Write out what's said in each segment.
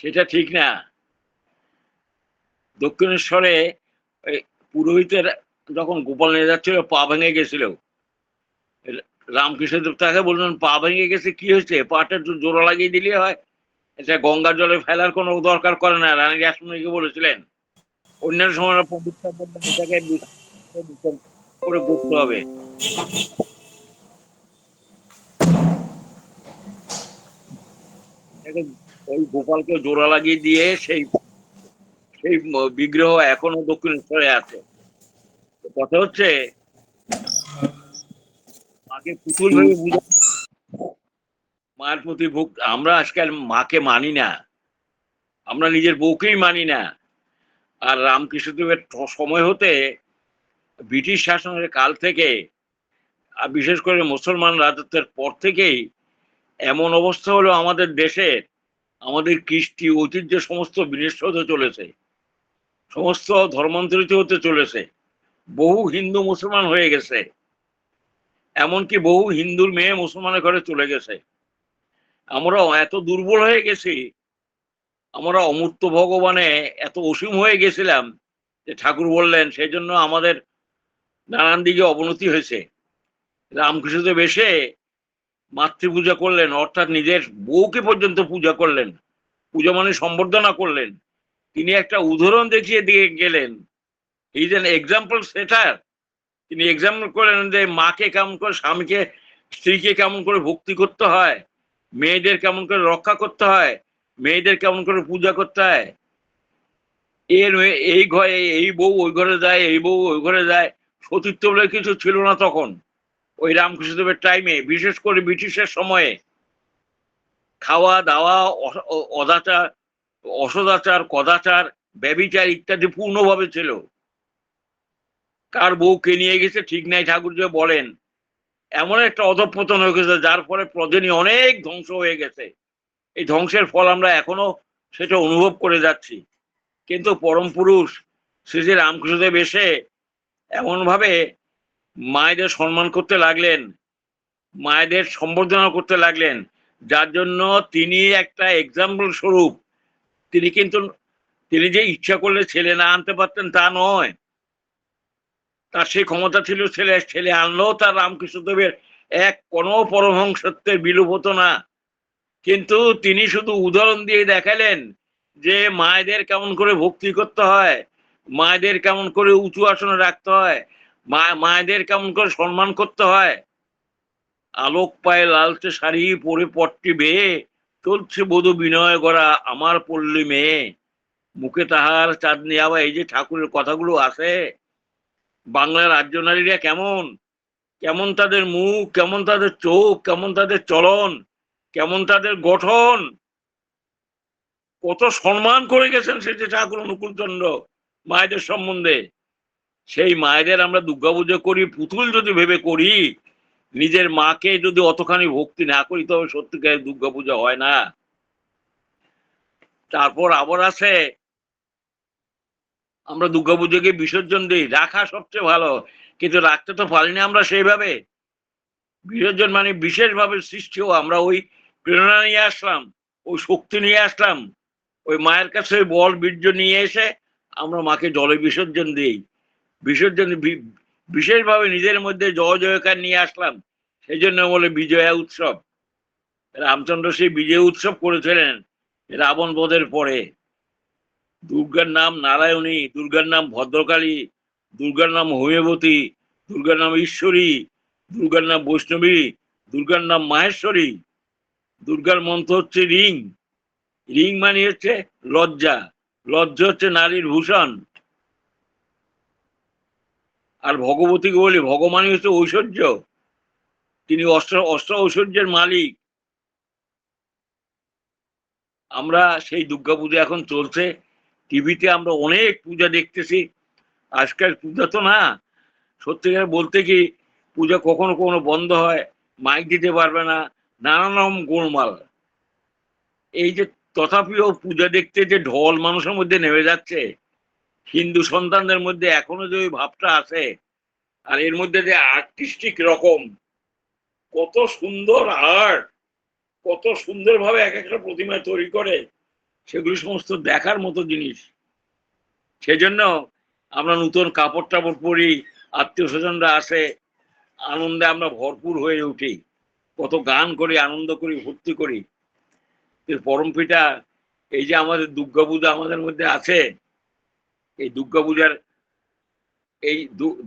সেটা ঠিক না। দক্ষিণেশ্বরে পুরোহিতের যখন গোপাল নিয়ে যাচ্ছিল, পা ভেঙে গেছিল। রামকৃষ্ণ দেব তাকে বললেন, পা ভেঙে গেছে, কি হয়েছে? পাটা একটু জোড়া লাগিয়ে দিলে হয়। এটা গঙ্গার জলে ফেলার কোনো দরকার করে না। রানী রাসমণিকে বলেছিলেন, অন্যান্য সময় করে করতে হবে। ওই গোপালকে জোড়া লাগিয়ে দিয়ে সেই সেই বিগ্রহ এখনও দক্ষিণেশ্বরে আছে। কথা হচ্ছে, মাকে পুতুল মায়ের প্রতি ভক্ত আমরা আজকাল মাকে মানি না। আমরা নিজের বউকেই মানি না। আর রামকৃষ্ণদেবের সময় হতে ব্রিটিশ শাসনের কাল থেকে, আর বিশেষ করে মুসলমান রাজত্বের পর থেকেই এমন অবস্থা হলো আমাদের দেশের। আমাদের কৃষ্টি ঐতিহ্য সমস্ত বিনষ্ট হতে চলেছে। সমস্ত ধর্মান্তরিত হতে চলেছে। বহু হিন্দু মুসলমান হয়ে গেছে। এমনকি বহু হিন্দুর মেয়ে মুসলমানের ঘরে চলে গেছে। আমরা এত দুর্বল হয়ে গেছি, আমরা অমূর্ত ভগবানে এত অসীম হয়ে গেছিলাম যে ঠাকুর বললেন, সেই জন্য আমাদের নানান দিকে অবনতি হয়েছে। রামকৃষ্ণদেব এসে মাতৃপূজা করলেন, অর্থাৎ নিজের বউকে পর্যন্ত পূজা করলেন, পূজা মানে সম্বর্ধনা করলেন। তিনি একটা উদাহরণ দেখিয়ে দিয়ে গেলেন। ইজ এন এক্সাম্পল সেটার তিনি এক্সাম্পল করলেন যে মাকে কেমন করে, স্বামীকে, স্ত্রীকে কেমন করে ভক্তি করতে হয়, মেয়েদের কেমন করে রক্ষা করতে হয়, মেয়েদের কেমন করে পূজা করতে হয়। এর এই ঘরে এই বউ ওই ঘরে যায়, এই বউ ওই ঘরে যায়, সতীর্থ বলে কিছু ছিল না তখন। ওই রামকৃষ্ণদেবের টাইমে বিশেষ করে ব্রিটিশের সময়ে, খাওয়া, দাওয়া অদাচার, অসদাচার, কদাচার, ব্যবিচার ইত্যাদি পূর্ণভাবে ছিল। কার বউকে নিয়ে গেছে ঠিক নাই ঠাকুর যে বলেন। এমন একটা অধপতন হয়ে গেছে, যার ফলে প্রজনী অনেক ধ্বংস হয়ে গেছে। এই ধ্বংসের ফল আমরা এখনও সেটা অনুভব করে যাচ্ছি। কিন্তু পরম পুরুষ শ্রী শ্রী রামকৃষ্ণদেব এসে এমনভাবে মায়েদের সম্মান করতে লাগলেন, মায়েদের সম্বর্ধনা করতে লাগলেন। যার জন্য তিনি একটা এক্সাম্পল স্বরূপ। তিনি কিন্তু, তিনি যে ইচ্ছা করলে ছেলে না আনতে পারতেন তা নয়। তার সেই ক্ষমতা ছিল ছেলে ছেলে আনলেও তার রামকৃষ্ণদেবের এক কোনো পরমহংসত্বের বিলোপ হতো না। কিন্তু তিনি শুধু উদাহরণ দিয়ে দেখালেন যে মায়েদের কেমন করে ভক্তি করতে হয়, মায়েদের কেমন করে উঁচু আসনে রাখতে হয় মা, মায়েদের কেমন করে সম্মান করতে হয়? আলোক পায়ে লালচে শাড়ি পরে পট্টি বেয়ে চলছে বধু বিনয় করা আমার পল্লী মেয়ে। মুখে তাহার চাঁদনি, আবার এই যে ঠাকুরের কথাগুলো আছে বাংলার রাজ্য নারীরা কেমন? কেমন তাদের মুখ, কেমন তাদের চোখ, কেমন তাদের চলন, কেমন তাদের গঠন? কত সম্মান করে গেছেন সে যে ঠাকুর অনুকূল চন্দ্র মায়েদের সম্বন্ধে। সেই মায়েদের আমরা দুর্গা পুজো করি, পুতুল যদি ভেবে করি, নিজের মাকে যদি অতখানি ভক্তি না করি, তবে সত্যিকারের দুর্গা পূজা হয় না। তারপর আবার আছে আমরা দুর্গা পুজোকে বিসর্জন দিই। রাখা সবচেয়ে ভালো, কিন্তু রাখতে তো পারি না আমরা সেইভাবে। বিসর্জন মানে বিশেষভাবে সৃষ্টি হওয়া আমরা ওই প্রেরণা নিয়ে আসলাম, ওই শক্তি নিয়ে আসলাম, ওই মায়ের কাছে বল, বীর্য নিয়ে এসে আমরা মাকে জলে বিসর্জন দিই। বিসর্জন বিশেষভাবে নিজের মধ্যে জয় জয়কার নিয়ে আসলাম সেই জন্য বলে বিজয়া উৎসব। রামচন্দ্র সেই বিজয় উৎসব করেছিলেন রাবণ বধের পরে। দুর্গার নাম নারায়ণী, দুর্গার নাম ভদ্রকালী, দুর্গার নাম হোমিওপতি, দুর্গার নাম ঈশ্বরী, দুর্গার নাম বৈষ্ণবী, দুর্গার নাম মাহেশ্বরী। দুর্গার মন্ত্র হচ্ছে রিং। রিং মানে হচ্ছে লজ্জা। লজ্জা হচ্ছে নারীর ভূষণ। আর ভগবতীকে বলি ভগবানই হচ্ছে ঐশ্বর্য। তিনি অষ্ট অষ্ট ঐশ্বর্যের মালিক। আমরা সেই দুর্গা পূজা এখন চলছে। টিভিতে আমরা অনেক পূজা দেখতেছি। আজকাল পূজা তো না, সত্যিকার বলতে কি, পূজা কখনো কখনো বন্ধ হয়, মাইক দিতে পারবে না, নানান রকম গোলমাল। এই যে তথাপিও পূজা দেখতে যে ঢল মানুষের মধ্যে নেমে যাচ্ছে হিন্দু সন্তানদের মধ্যে এখনও যে ওই ভাবটা আছে, আর এর মধ্যে যে আর্টিস্টিক রকম, কত সুন্দর আর্ট কত সুন্দরভাবে এক একটা প্রতিমা তৈরি করে, সেগুলি সমস্ত দেখার মতো জিনিস। সেজন্য আমরা নতুন কাপড় টাপড় পরি আত্মীয় স্বজনরা আসে, আনন্দে আমরা ভরপুর হয়ে উঠি। কত গান করি, আনন্দ করি ভর্তি করি। পরম পিতা এই যে আমাদের দুর্গা পূজা আমাদের মধ্যে আছে এই দুর্গা পূজার, এই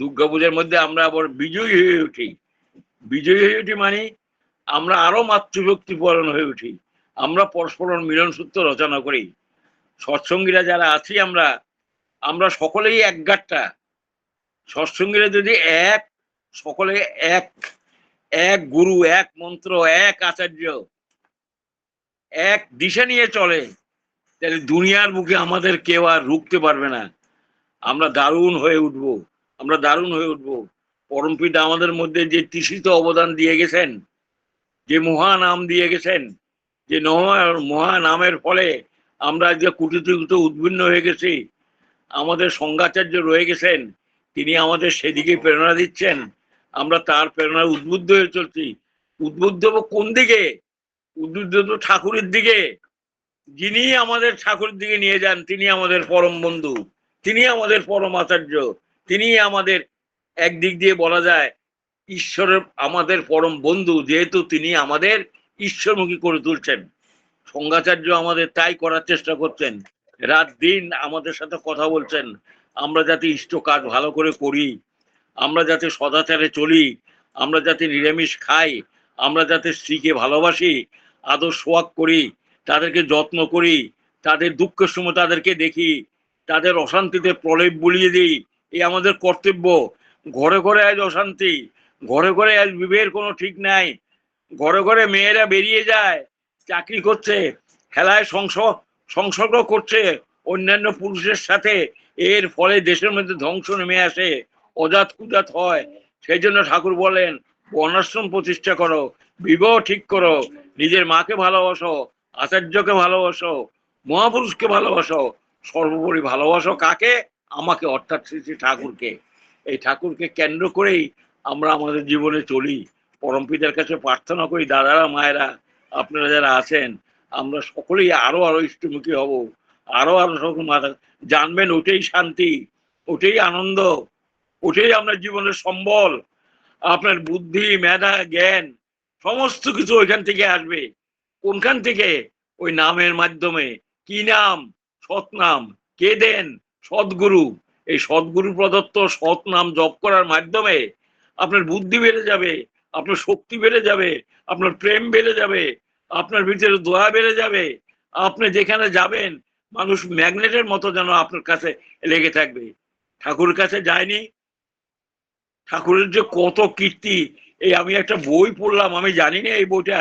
দুর্গা পূজার মধ্যে আমরা আবার বিজয়ী হয়ে উঠি। বিজয়ী হয়ে উঠি মানে আমরা আরও মাতৃভক্তি পরণ হয়ে উঠি। আমরা পরস্পর মিলন সূত্র রচনা করি। সৎসঙ্গীরা যারা আছি আমরা আমরা সকলেই এক গাট্টা সৎসঙ্গীরা যদি এক, সকলে এক এক গুরু, এক মন্ত্র, এক আচার্য, এক দিশা নিয়ে চলে, তাহলে দুনিয়ার বুকে আমাদের কেউ আর রুখতে পারবে না। আমরা দারুণ হয়ে উঠব, আমরা দারুণ হয়ে উঠব। পরমপিতা আমাদের মধ্যে যে তৃষিত অবদান দিয়ে গেছেন, যে মহা নাম দিয়ে গেছেন, যে মহা নামের ফলে আমরা যে কুটিতে উদ্ভিন্ন হয়ে গেছি, আমাদের সংঘাচার্য রয়ে গেছেন, তিনি আমাদের সেদিকে প্রেরণা দিচ্ছেন, আমরা তার প্রেরণায় উদ্বুদ্ধ হয়ে চলছি। উদ্বুদ্ধ কোন দিকে? উদ্বুদ্ধ তো ঠাকুরের দিকে। যিনি আমাদের ঠাকুরের দিকে নিয়ে যান, তিনি আমাদের পরম বন্ধু। তিনি আমাদের পরম আচার্য। তিনি আমাদের একদিক দিয়ে বলা যায় ঈশ্বরের আমাদের পরম বন্ধু, যেহেতু তিনি আমাদের ঈশ্বরমুখী করে তুলছেন। সংঘাচার্য আমাদের তাই করার চেষ্টা করছেন। রাত দিন আমাদের সাথে কথা বলছেন, আমরা যাতে ইষ্ট কাজ ভালো করে করি, আমরা যাতে সদাচারে চলি, আমরা যাতে নিরামিষ খাই, আমরা যাতে স্ত্রীকে ভালোবাসি, আদর সোয়াগ করি, তাদেরকে যত্ন করি, তাদের দুঃখের সময় তাদেরকে দেখি তাদের অশান্তিতে প্রলেপ বুলিয়ে দিই। এই আমাদের কর্তব্য। ঘরে ঘরে আজ অশান্তি। ঘরে ঘরে আজ বিবাহের কোনো ঠিক নাই। ঘরে ঘরে মেয়েরা বেরিয়ে যায়, চাকরি করছে, খেলায় সংস, সংসর্গ করছে, অন্যান্য পুরুষের সাথে। এর ফলে দেশের মধ্যে ধ্বংস নেমে আসে, অজাত কুজাত হয়। সেই জন্য ঠাকুর বলেন বর্ণাশ্রম প্রতিষ্ঠা করো, বিবাহ ঠিক করো, নিজের মাকে ভালোবাসো, আচার্যকে ভালোবাসো, মহাপুরুষকে ভালোবাসো সর্বোপরি ভালোবাসো কাকে? আমাকে, অর্থাৎ শ্রী শ্রী ঠাকুরকে। এই ঠাকুরকে কেন্দ্র করেই আমরা আমাদের জীবনে চলি। পরম পিতার কাছে প্রার্থনা করি, দাদারা, মায়েরা, আপনারা যারা আছেন, আমরা সকলেই আরও আরও ইষ্টমুখী হব। আরও আরও সকল মাথা জানবেন ওটাই শান্তি ওটাই আনন্দ ওটাই আপনার জীবনের সম্বল। আপনার বুদ্ধি, মেধা, জ্ঞান, সমস্ত কিছু ওইখান থেকে আসবে। কোনখান থেকে? ওই নামের মাধ্যমে। কি নাম? সৎ নাম কে দেন? সদ্গুরু। এই সদ্গুরু প্রদত্ত সৎ নাম জপ করার মাধ্যমে আপনার বুদ্ধি বেড়ে যাবে, আপনার শক্তি বেড়ে যাবে, আপনার প্রেম বেড়ে যাবে, আপনার ভিতরে দোয়া বেড়ে যাবে। আপনি যেখানে যাবেন, মানুষ ম্যাগনেটের মতো যেন আপনার কাছে লেগে থাকবে। ঠাকুরের কাছে যায়নি। ঠাকুরের যে কত কীর্তি, এই আমি একটা বই পড়লাম, আমি জানি না এই বইটা।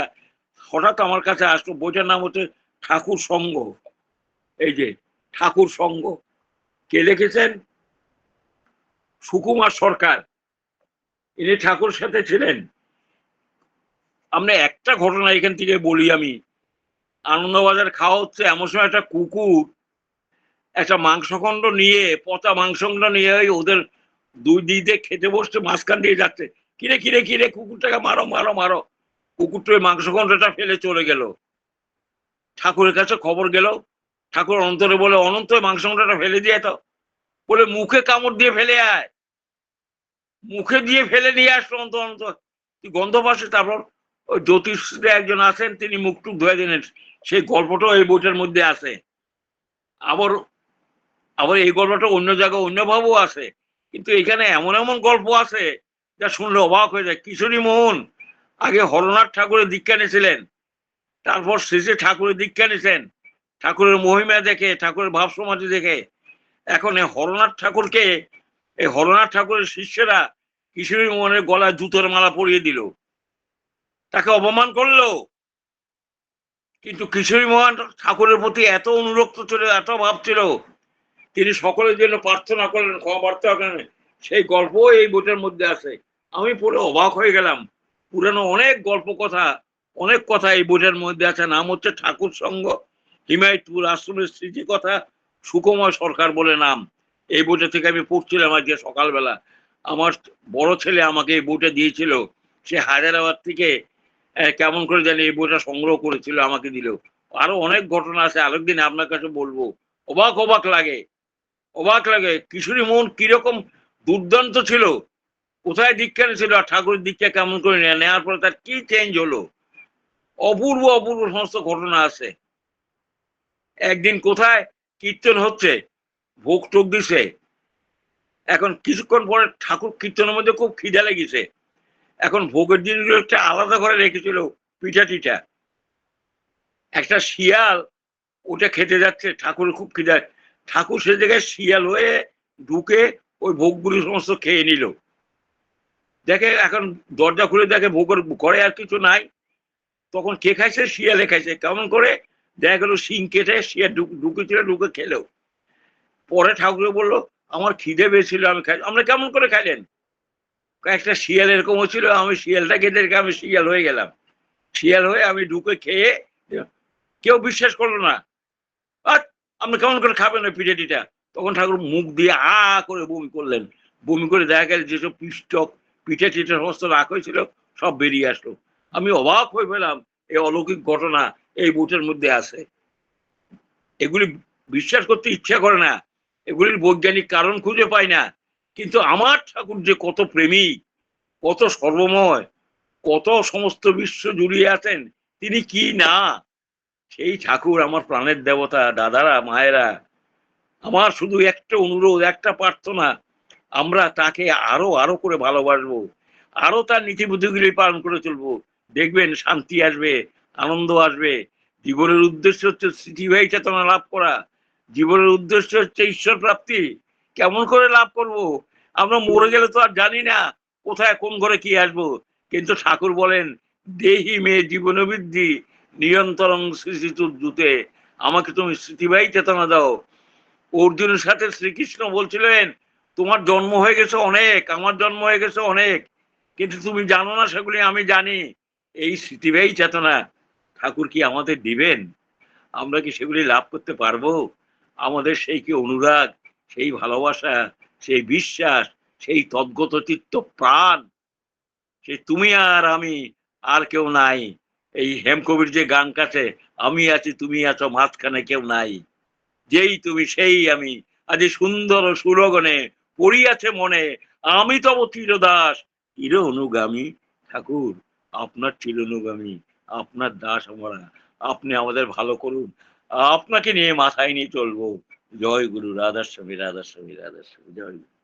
হঠাৎ আমার কাছে আসলো, বইটার নাম হচ্ছে ঠাকুর সঙ্গ। এই যে ঠাকুর সঙ্গ, কে লিখেছেন সুকুমার সরকার। ইনি ঠাকুর সাথে ছিলেন। আমরা একটা ঘটনা এখান থেকে বলি আমি। আনন্দবাজার খাওয়া হচ্ছে, এমন সময় একটা কুকুর একটা মাংসখণ্ড নিয়ে, পচা মাংসখণ্ড নিয়ে ওদের দুই দিকে খেতে বসছে, মাঝখান দিয়ে যাচ্ছে। কিরে কিরে কিরে, কুকুরটাকে মারো মারো মারো। কুকুরটা ওই মাংসখণ্ডটা ফেলে চলে গেল। ঠাকুরের কাছে খবর গেল ঠাকুর অন্তরে বলে, অনন্ত মাংস মাংসখণ্ডটা ফেলে দিয়ে তো। বলে, মুখে কামড় দিয়ে ফেলে আয়। মুখে দিয়ে ফেলে নিয়ে আসলো অন্ত অন্ত গন্ধ পাশে তারপর ওই জ্যোতিষে একজন আছেন, তিনি মুখটুক ধুয়ে দিলেন। সেই গল্পটাও এই বইটার মধ্যে আছে। আবার আবার এই গল্পটা অন্য জায়গায় অন্যভাবেও আছে। কিন্তু এখানে এমন এমন গল্প আছে, যা শুনলে অবাক হয়ে যায়। কিশোরী মোহন আগে হরনাথ ঠাকুরের দীক্ষা নিয়েছিলেন, তারপর শেষে ঠাকুরের দীক্ষা নিয়েছেন। ঠাকুরের মহিমা দেখে, ঠাকুরের ভাব সমাধি দেখে, এখন এই হরনাথ ঠাকুরকে, এই হরনাথ ঠাকুরের শিষ্যরা কিশোরী মোহনের গলায় জুতোর মালা পরিয়ে দিল। তাকে অপমান করল। কিন্তু কিশোরী মোহন ঠাকুরের প্রতি এত অনুরক্ত ছিল, এত ভাব ছিল, তিনি সকলের জন্য প্রার্থনা করলেন ক্ষমা করলেন, সেই গল্প এই বইটার মধ্যে আছে। আমি পুরো অবাক হয়ে গেলাম। পুরানো অনেক গল্প কথা অনেক কথা এই বইটার মধ্যে আছে। নাম হচ্ছে ঠাকুর সঙ্গ। হিমায়তপুর আশ্রমের স্মৃতি কথা সুকুমার সরকার বলে নাম। এই বইটা থেকে আমি পড়ছিলাম আজকে সকালবেলা। আমার বড় ছেলে আমাকে এই বইটা দিয়েছিল। সে হায়দ্রাবাদ থেকে কেমন করে জানি এই বইটা সংগ্রহ করেছিল, আমাকে দিল। আরও অনেক ঘটনা আছে আরেক দিন আপনার কাছে বলব। অবাক অবাক লাগে। অবাক লাগে, কিশোরী মন কীরকম দুর্দান্ত ছিল। কোথায় দীক্ষা নিয়েছিল আর ঠাকুরের দীক্ষা কেমন করে নেওয়ার পরে তার কি চেঞ্জ হলো? অপূর্ব অপূর্ব সমস্ত ঘটনা আছে। একদিন কোথায় কীর্তন হচ্ছে, ভোগ টোক দিছে। এখন কিছুক্ষণ পরে ঠাকুর কীর্তনের মধ্যে খুব খিদা লেগেছে। এখন ভোগের দিনগুলো একটা আলাদা করে রেখেছিল, পিঠা টিঠা। একটা শিয়াল, ওটা খেতে যাচ্ছে ঠাকুর খুব খিদা। ঠাকুর সে জায়গায় শিয়াল হয়ে ঢুকে ওই ভোগগুলি সমস্ত খেয়ে নিল। দেখে এখন দরজা খুলে দেখে ভোগের ঘরে আর কিছু নাই। তখন কে খাইছে? শিয়ালে খাইছে। কেমন করে? দেখা গেল শিং কেটে শিয়াল ঢুকেছিল ঢুকে খেলো। পরে ঠাকুরে বলল, আমার খিদে পেয়েছিল আমি খাই আমরা কেমন করে খাইলেন? একটা শিয়াল এরকম হচ্ছিল, আমি শিয়ালটা রেখে আমি শিয়াল হয়ে গেলাম। শিয়াল হয়ে আমি ঢুকে খেয়ে কেউ বিশ্বাস করল না। আর আপনি কেমন করে খাবেন ওই পিঠেটিটা? তখন ঠাকুর মুখ দিয়ে আ করে বমি করলেন। বমি করে দেখা গেল যেসব পিষ্টক, পিঠে টিঠে সমস্ত রাখ হয়েছিল, সব বেরিয়ে আসলো। আমি অবাক হয়ে পেলাম, এই অলৌকিক ঘটনা। এই বুটের মধ্যে আছে। এগুলি বিশ্বাস করতে ইচ্ছা করে না। এগুলির বৈজ্ঞানিক কারণ খুঁজে পাই না। কিন্তু আমার ঠাকুর যে কত প্রেমিক কত সর্বময়, কত সমস্ত বিশ্ব জুড়িয়ে আছেন, তিনি কি না? সেই ঠাকুর আমার প্রাণের দেবতা, দাদারা, মায়েরা। আমার শুধু একটা অনুরোধ, একটা প্রার্থনা। আমরা তাকে আরও আরও করে ভালোবাসবো। আরও তার নীতিবুদ্ধিগুলি পালন করে চলবো। দেখবেন শান্তি আসবে। আনন্দ আসবে। জীবনের উদ্দেশ্য হচ্ছে স্মৃতিবাহী চেতনা লাভ করা। জীবনের উদ্দেশ্য হচ্ছে ঈশ্বর প্রাপ্তি। কেমন করে লাভ করব? আমরা মরে গেলে তো আর জানি না কোথায়, কোন ঘরে কি আসব। কিন্তু ঠাকুর বলেন, দেহি মেয়ে জীবনবৃদ্ধি নিয়ন্ত্রণ স্মৃতিদূতে আমাকে তুমি স্মৃতিবাহী চেতনা দাও। অর্জুনের সাথে শ্রীকৃষ্ণ বলছিলেন, তোমার জন্ম হয়ে গেছে অনেক, আমার জন্ম হয়ে গেছে অনেক। কিন্তু তুমি জানো না সেগুলি, আমি জানি। এই স্মৃতিবাহী চেতনা ঠাকুর কি আমাদের দিবেন? আমরা কি সেগুলি লাভ করতে পারব? আমাদের সেই কি অনুরাগ, সেই ভালোবাসা, সেই বিশ্বাস, সেই তদ্গত চিত্ত প্রাণ? সে তুমি আর আমি, আর কেউ নাই। এই হেমকবির যে গান কাছে, আমি আছি, তুমি আছো, মাঝখানে কেউ নাই। যেই তুমি, সেই আমি। আজ সুন্দর সুরগণে পড়িয়াছে মনে, আমি তব চিরদাস। চির অনুগামী ঠাকুর, আপনার চির অনুগামী আপনার দাস আমরা আপনি আমাদের ভালো করুন। আপনাকে নিয়ে মাথায় নিয়ে চলবো। জয় গুরু, রাধাস্বামী রাধাস্বামী রাধাস্বামী, জয় গুরু।